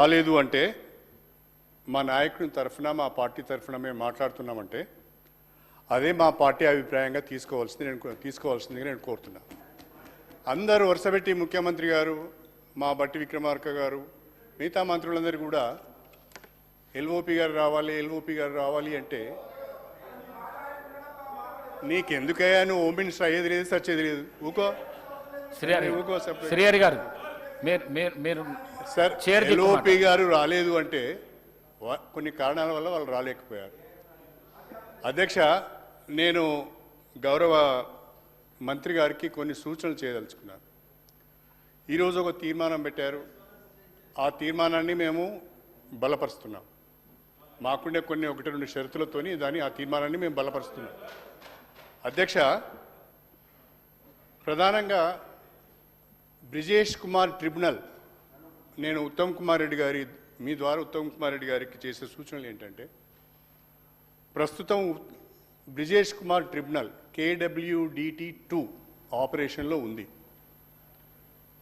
రాలేదు అంటే మా నాయకుని తరఫున మా పార్టీ తరఫున మేము మాట్లాడుతున్నామంటే అదే మా పార్టీ అభిప్రాయంగా తీసుకోవాల్సింది నేను తీసుకోవాల్సిందిగా నేను కోరుతున్నా. అందరూ వరుసపెట్టి ముఖ్యమంత్రి గారు మా బట్టి విక్రమార్క గారు మిగతా మంత్రులందరూ కూడా ఎల్ఓపి గారు రావాలి ఎల్ఓపి గారు రావాలి అంటే నీకెందుకయ్యా? నువ్వు హోమ్ మినిస్టర్ అయ్యేది లేదు సచ్చేది లేదు. ఊకో. ఊకో గారు మీరు మీరు మీరు సార్ చైర్ దిక్కు ఎల్ఓపి గారు రాలేదు అంటే వా- కొన్ని కారణాల వల్ల వాళ్ళు రాలేకపోయారు. అధ్యక్ష నేను గౌరవ మంత్రి గారికి కొన్ని సూచనలు చేయదలుచుకున్నాను. ఈరోజు ఒక తీర్మానం పెట్టారు. ఆ తీర్మానాన్ని మేము బలపరుస్తున్నాం. మాకుండే కొన్ని ఒకటి రెండు షరతులతోని దాన్ని ఆ తీర్మానాన్ని మేము బలపరుస్తున్నాం. అధ్యక్ష ప్రధానంగా బ్రిజేష్ కుమార్ ట్రిబ్యునల్. నేను ఉత్తమ్ కుమార్ రెడ్డి గారి మీ ద్వారా ఉత్తమ్ కుమార్ రెడ్డి గారికి చేసే సూచనలు ఏంటంటే ప్రస్తుతం Brijesh Kumar tribunal KWDT two ఆపరేషన్లో ఉంది.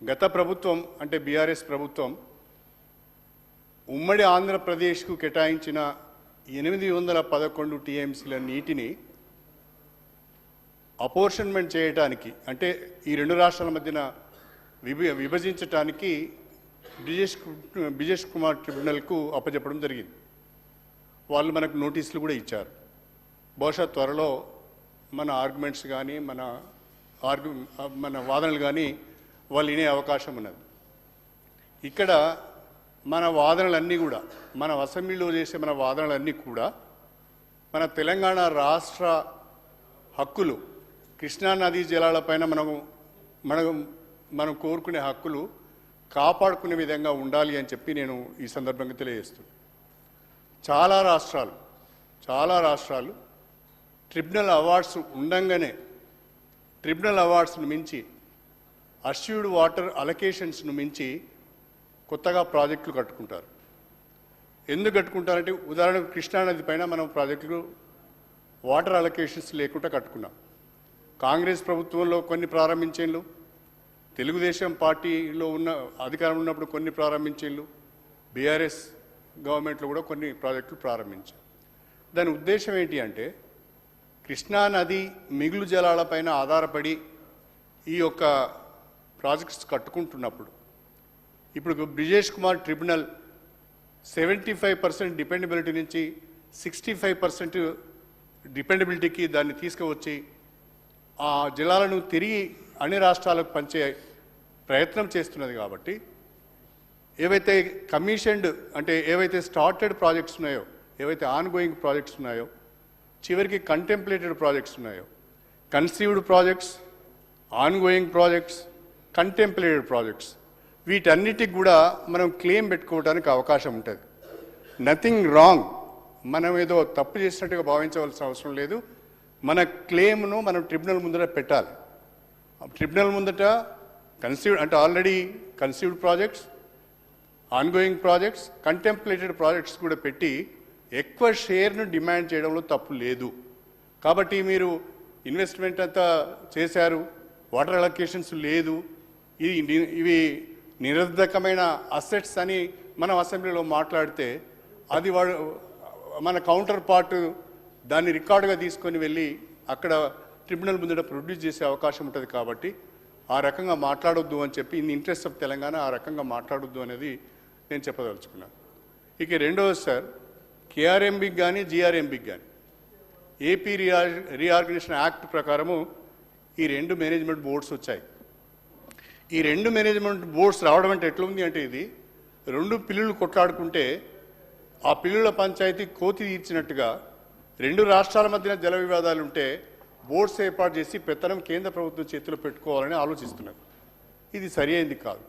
గత ప్రభుత్వం అంటే బీఆర్ఎస్ ప్రభుత్వం ఉమ్మడి ఆంధ్రప్రదేశ్కు కేటాయించిన ఎనిమిది వందల పదకొండు టీఎంసీల నీటిని అపోర్షన్మెంట్ చేయటానికి అంటే ఈ రెండు రాష్ట్రాల మధ్యన విభ విభజించటానికి బ్రిజేష్ కు- బ్రిజేష్ కుమార్ ట్రిబ్యునల్కు అప్పచెప్పడం జరిగింది. వాళ్ళు మనకు నోటీసులు కూడా ఇచ్చారు. బహుశా త్వరలో మన ఆర్గ్యుమెంట్స్ కానీ మన ఆర్గ్యు మన వాదనలు కానీ వాళ్ళు వినే అవకాశం ఉన్నది. ఇక్కడ మన వాదనలన్నీ కూడా మన అసెంబ్లీలో చేసే మన వాదనలన్నీ కూడా మన తెలంగాణ రాష్ట్ర హక్కులు కృష్ణా నదీ జలాలపైన మనము మనం మనం కోరుకునే హక్కులు కాపాడుకునే విధంగా ఉండాలి అని చెప్పి నేను ఈ సందర్భంగా తెలియజేస్తున్నాను చాలా రాష్ట్రాలు చాలా రాష్ట్రాలు ట్రిబ్యునల్ అవార్డ్స్ ఉండంగానే ట్రిబ్యునల్ అవార్డ్స్ను మించి అష్యూర్డ్ వాటర్ అలొకేషన్స్ను మించి కొత్తగా ప్రాజెక్టులు కట్టుకుంటారు. ఎందుకు కట్టుకుంటారంటే ఉదాహరణకు కృష్ణానది పైన మనం ప్రాజెక్టులు వాటర్ అలొకేషన్స్ లేకుండా కట్టుకున్నాం. కాంగ్రెస్ ప్రభుత్వంలో కొన్ని ప్రారంభించేళ్ళు తెలుగుదేశం పార్టీలో ఉన్న అధికారం ఉన్నప్పుడు కొన్ని ప్రారంభించేళ్ళు బీఆర్ఎస్ గవర్నమెంట్లో కూడా కొన్ని ప్రాజెక్టులు ప్రారంభించారు. దాని ఉద్దేశం ఏంటి అంటే కృష్ణా నది మిగులు జలాలపైన ఆధారపడి ఈ యొక్క ప్రాజెక్ట్స్ కట్టుకుంటున్నప్పుడు ఇప్పుడు Brijesh Kumar tribunal seventy five percent dependability నుంచి సిక్స్టీ ఫైవ్ పర్సెంట్ డిపెండబిలిటీకి దాన్ని తీసుకువచ్చి ఆ జిల్లాలను తిరిగి అన్ని రాష్ట్రాలకు పంచే ప్రయత్నం చేస్తున్నది కాబట్టి ఏవైతే కమిషన్డ్ అంటే ఏవైతే స్టార్టెడ్ ప్రాజెక్ట్స్ ఉన్నాయో ఏవైతే ఆన్గోయింగ్ ప్రాజెక్ట్స్ ఉన్నాయో చివరికి కంటెంప్లేటెడ్ ప్రాజెక్ట్స్ ఉన్నాయో conceived projects ongoing projects contemplated projects వీటన్నిటికి కూడా మనం క్లెయిమ్ పెట్టుకోవడానికి అవకాశం ఉంటుంది. నథింగ్ రాంగ్ మనం ఏదో తప్పు చేసినట్టుగా భావించవలసిన అవసరం లేదు. మన క్లెయిమ్ను మనం ట్రిబ్యునల్ ముందర పెట్టాలి. ట్రిబ్యునల్ ముందట కన్సీవ్డ్ అంటే already conceived projects ongoing projects contemplated projects కూడా పెట్టి ఎక్కువ షేర్ను డిమాండ్ చేయడంలో తప్పు లేదు. కాబట్టి మీరు ఇన్వెస్ట్మెంట్ అంతా చేశారు వాటర్ అలొకేషన్స్ లేదు ఇది ఇవి నిరర్ధకమైన అసెట్స్ అని మనం అసెంబ్లీలో మాట్లాడితే అది వాడు మన కౌంటర్ పార్ట్ దాన్ని రికార్డుగా తీసుకొని వెళ్ళి అక్కడ ట్రిబ్యునల్ ముందట ప్రొడ్యూస్ చేసే అవకాశం ఉంటుంది కాబట్టి ఆ రకంగా మాట్లాడొద్దు అని చెప్పి ఇన్ ఇంట్రెస్ట్ ఆఫ్ తెలంగాణ ఆ రకంగా మాట్లాడొద్దు అనేది నేను చెప్పదలుచుకున్నాను. ఇక రెండవది సార్ కేఆర్ఎంబికి కానీ జిఆర్ఎంబికి కానీ ఏపీ రీఆర్ రీఆర్గనైజేషన్ యాక్ట్ ప్రకారము ఈ రెండు మేనేజ్మెంట్ బోర్డ్స్ వచ్చాయి. ఈ రెండు మేనేజ్మెంట్ బోర్డ్స్ రావడం అంటే ఎట్లుంది అంటే ఇది రెండు పిల్లులు కొట్లాడుకుంటే ఆ పిల్లుల పంచాయతీ కోతి తీర్చినట్టుగా రెండు రాష్ట్రాల మధ్యన జల వివాదాలు ఉంటే బోర్డ్స్ ఏర్పాటు చేసి పెత్తనం కేంద్ర ప్రభుత్వం చేతిలో పెట్టుకోవాలని ఆలోచిస్తున్నారు. ఇది సరి అయింది కాదు.